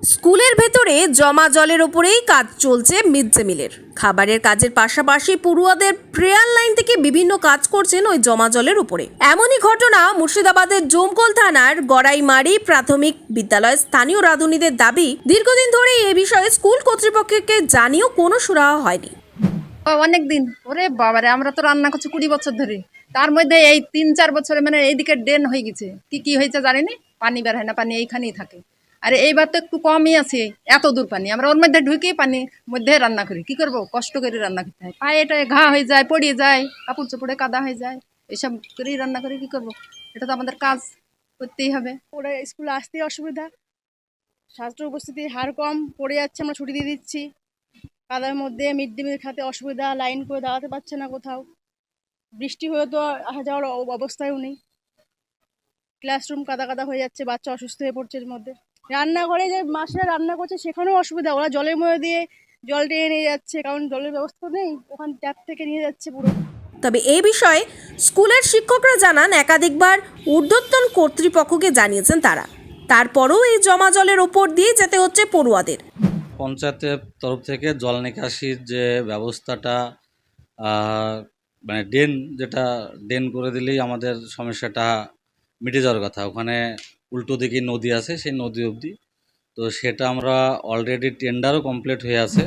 স্কুলের ভেতরে জমা জলের ওপরেই কাজ চলছে মিড ডে মিলের খাবারের কাজের পাশাপাশি পড়ুয়াদের প্রেয়ার লাইন থেকে বিভিন্ন কাজ করছেন ওই জমা জলের উপরে। এমনই ঘটনা মুর্শিদাবাদের জমকল থানার গড়াইমারি প্রাথমিক বিদ্যালয়ের স্থানীয় রাঁধুনিদের দাবি, দীর্ঘদিন ধরে এ বিষয়ে স্কুল কর্তৃপক্ষকে জানিয়েও কোনো সুরাহা হয়নি। অনেক দিন ওরে বাবারে, আমরা তো রান্না করছি কুড়ি বছর ধরে। তার মধ্যে এই তিন চার বছরে মানে এইদিকে ড্রেন হয়ে গেছে। কি কি হয়েছে জানিনি? পানি বের হয় না, পানি এইখানেই থাকে। আর এইবার তো একটু কমই আছে, এত দূর পানি। আমরা ওর মধ্যে ঢুকে পানি, মধ্যে রান্না করি। কি করব? কষ্ট করে রান্না করতে হয়। পায়ে টায়ে ঘা হয়ে যায়, পড়িয়ে যায়, কাপড় চোপড়ে কাদা হয়ে যায় এসব করেই রান্না করে, কি করব? এটা তো আমাদের কাজ, করতেই হবে। ওরা স্কুলে আসতে অসুবিধা। স্বাস্থ্য উপস্থিতির হার কম, পড়ে যাচ্ছে, আমরা ছুটি দিয়ে দিচ্ছি। কাদার মধ্যে মিড ডে মিল খাতে অসুবিধা, লাইন করে দাঁড়াতে পারছে না কোথাও। বৃষ্টি হয়ে তো আসা যাওয়ার অবস্থায়ও নেই। ক্লাসরুম কাদা কাদা হয়ে যাচ্ছে, বাচ্চা অসুস্থ হয়ে পড়ছে এর মধ্যে। রান্নাঘরে যে মাসিরা রান্না করছে সেখানেও অসুবিধা ওরা জলের মধ্যে দিয়ে জল টেনে নিয়ে যাচ্ছে কারণ জলের ব্যবস্থা নেই ওখান ট্যাপ থেকে নিয়ে যাচ্ছে পুরো। তবে এই বিষয়ে স্কুলের শিক্ষকরা জানান একাধিকবার ঊর্ধ্বতন কর্তৃপক্ষকে জানিয়েছেন তারা। তারপরও এই জমা জলের ওপর দিয়ে যেতে হচ্ছে পড়ুয়াদের। পঞ্চায়েতের তরফ থেকে জল নিকাশির যে ব্যবস্থাটা মানে ড্রেন যেটা ড্রেন করে দিলেই আমাদের সমস্যাটা মিটে যাওয়ার কথা। ওখানে উল্টো দিকে নদী আছে, সেই নদী অবধি। তো সেটা আমরা অলরেডি টেন্ডারও কমপ্লিট হয়ে আছে।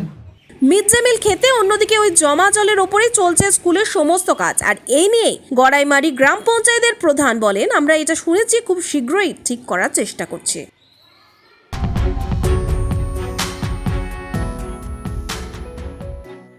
মিড ডে মিল খেতে অন্যদিকে ওই জমা জলের ওপরেই চলছে স্কুলের সমস্ত কাজ। আর এই নিয়ে গড়াইমারি গ্রাম পঞ্চায়েতের প্রধান বলেন, আমরা এটা শুনেছি, খুব শীঘ্রই ঠিক করার চেষ্টা করছি।